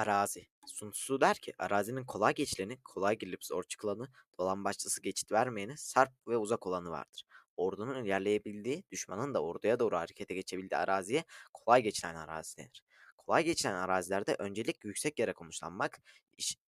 Arazi. Sun Tzu der ki arazinin kolay geçileni, kolay girilip zor çıkılanı, dolambaçlısı geçit vermeyeni, sarp ve uzak olanı vardır. Ordunun ilerleyebildiği, düşmanın da orduya doğru harekete geçebildiği araziye kolay geçilen arazi denir. Kolay geçilen arazilerde öncelik yüksek yere konuşlanmak,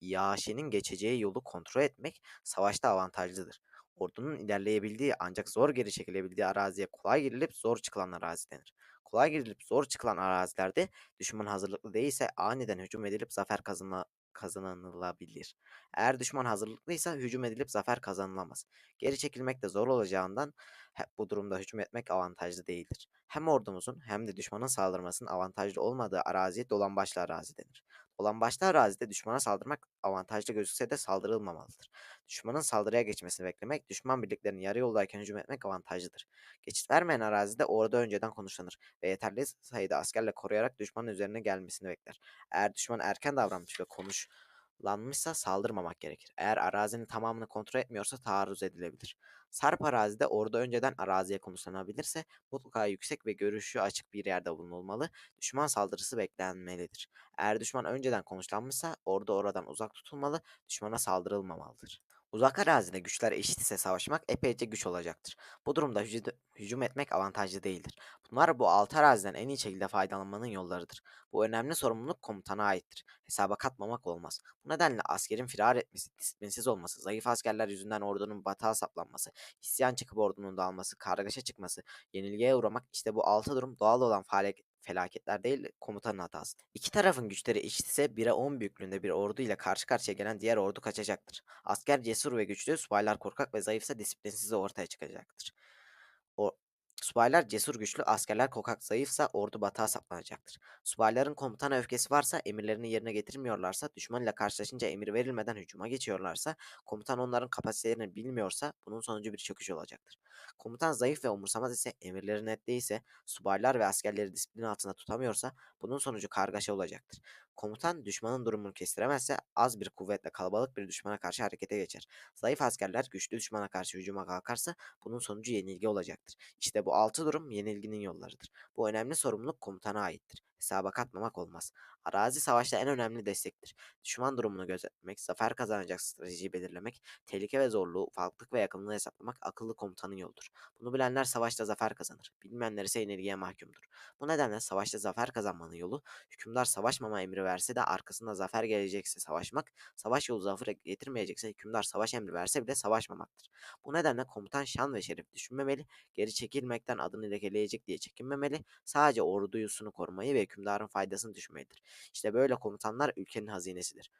yağışının geçeceği yolu kontrol etmek savaşta avantajlıdır. Ordunun ilerleyebildiği ancak zor geri çekilebildiği araziye kolay girilip zor çıkılan arazi denir. Kolay girilip zor çıkılan arazilerde Düşman hazırlıklı değilse aniden hücum edilip zafer kazanla kazanılabilir. Eğer düşman hazırlıklıysa hücum edilip zafer kazanılamaz. Geri çekilmek de zor olacağından he- bu durumda hücum etmek avantajlı değildir. Hem ordumuzun hem de düşmanın saldırmasının avantajlı olmadığı arazi dolambaçlı arazi denir. Dolambaçlı arazide düşmana saldırmak avantajlı gözükse de saldırılmamalıdır. Düşmanın saldırıya geçmesini beklemek, düşman birliklerinin yarı yoldayken hücum etmek avantajlıdır. Geçit vermeyen arazide orada önceden konuşlanır ve yeterli sayıda askerle koruyarak düşmanın üzerine gelmesini bekler. Eğer düşman erken davranmış ve konuşlanmışsa saldırmamak gerekir. Eğer arazinin tamamını kontrol etmiyorsa taarruz edilebilir. Sarp arazide orada önceden araziye konuşlanabilirse mutlaka yüksek ve görüşü açık bir yerde bulunulmalı. Düşman saldırısı beklenmelidir. Eğer düşman önceden konuşlanmışsa orada oradan uzak tutulmalı, düşmana saldırılmamalıdır. Uzak arazide güçler eşit ise savaşmak epeyce güç olacaktır. Bu durumda hücü- hücum etmek avantajlı değildir. Bunlar bu altı araziden en iyi şekilde faydalanmanın yollarıdır. Bu önemli sorumluluk komutana aittir. Hesaba katmamak olmaz. Bu nedenle askerin firar etmesi, disiplinsiz olması, zayıf askerler yüzünden ordunun batağa saplanması, isyan çıkıp ordunun dağılması, kargaşa çıkması, yenilgiye uğramak işte bu altı durum doğal olan faaliyet felaketler değil komutanın hatası. İki tarafın güçleri eşit ise 1'e 10 büyüklüğünde bir ordu ile karşı karşıya gelen diğer ordu kaçacaktır. Asker cesur ve güçlü, subaylar korkak ve zayıfsa disiplinsiz ortaya çıkacaktır. O Subaylar cesur güçlü, askerler korkak zayıfsa ordu batağa saplanacaktır. Subayların komutana öfkesi varsa, emirlerini yerine getirmiyorlarsa, düşman ile karşılaşınca emir verilmeden hücuma geçiyorlarsa, komutan onların kapasitelerini bilmiyorsa bunun sonucu bir çöküş olacaktır. Komutan zayıf ve umursamaz ise, emirleri net değilse, subaylar ve askerleri disiplin altında tutamıyorsa bunun sonucu kargaşa olacaktır. Komutan düşmanın durumunu kestiremezse az bir kuvvetle kalabalık bir düşmana karşı harekete geçer. Zayıf askerler güçlü düşmana karşı hücuma kalkarsa bunun sonucu yenilgi olacaktır. İşte bu altı durum yenilginin yollarıdır. Bu önemli sorumluluk komutana aittir. Hesaba katmamak olmaz. Arazi savaşta en önemli destektir. Düşman durumunu gözetlemek, zafer kazanacak stratejiyi belirlemek, tehlike ve zorluğu, ufaklık ve yakınlığı hesaplamak akıllı komutanın yoludur. Bunu bilenler savaşta zafer kazanır. Bilmeyenler ise yenilgiye mahkumdur. Bu nedenle savaşta zafer kazanmanın yolu, hükümdar savaşmama emri verse de arkasında zafer gelecekse savaşmak, savaş yolu zafer getirmeyecekse hükümdar savaş emri verse bile savaşmamaktır. Bu nedenle komutan şan ve şeref düşünmemeli, geri çekilmekten adını lekeleyecek diye çekinmemeli, sadece orduyusunu korumayı ve hükümdarın faydasını düşünmelidir. İşte böyle komutanlar ülkenin hazinesidir.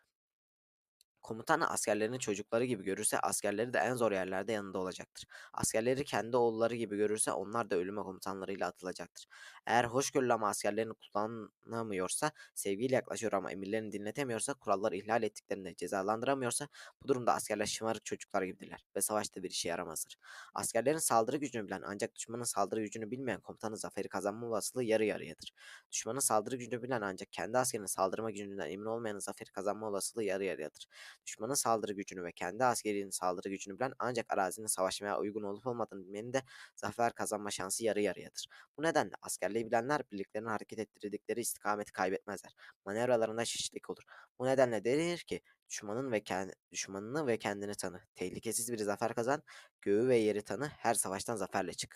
Komutan askerlerini çocukları gibi görürse askerleri de en zor yerlerde yanında olacaktır. Askerleri kendi oğulları gibi görürse onlar da ölüme komutanlarıyla atılacaktır. Eğer hoşgörülü ama askerlerini kullanamıyorsa, sevgiyle yaklaşıyor ama emirlerini dinletemiyorsa, kuralları ihlal ettiklerinde cezalandıramıyorsa bu durumda askerler şımarık çocuklar gibidirler ve savaşta bir işe yaramazdır. Askerlerin saldırı gücünü bilen ancak düşmanın saldırı gücünü bilmeyen komutanın zaferi kazanma olasılığı yarı yarıyadır. Düşmanın saldırı gücünü bilen ancak kendi askerinin saldırma gücünden emin olmayanın zaferi kazanma olasılığı yarı yarıyadır. Düşmanın saldırı gücünü ve kendi askerinin saldırı gücünü bilen ancak arazinin savaşmaya uygun olup olmadığını bilmenin de zafer kazanma şansı yarı yarıyadır. Bu nedenle askerliği bilenler birliklerini hareket ettirdikleri istikameti kaybetmezler. Manevralarında şişlik olur. Bu nedenle denir ki düşmanın ve kendi, düşmanını ve kendini tanı. Tehlikesiz bir zafer kazan, göğü ve yeri tanı, her savaştan zaferle çık.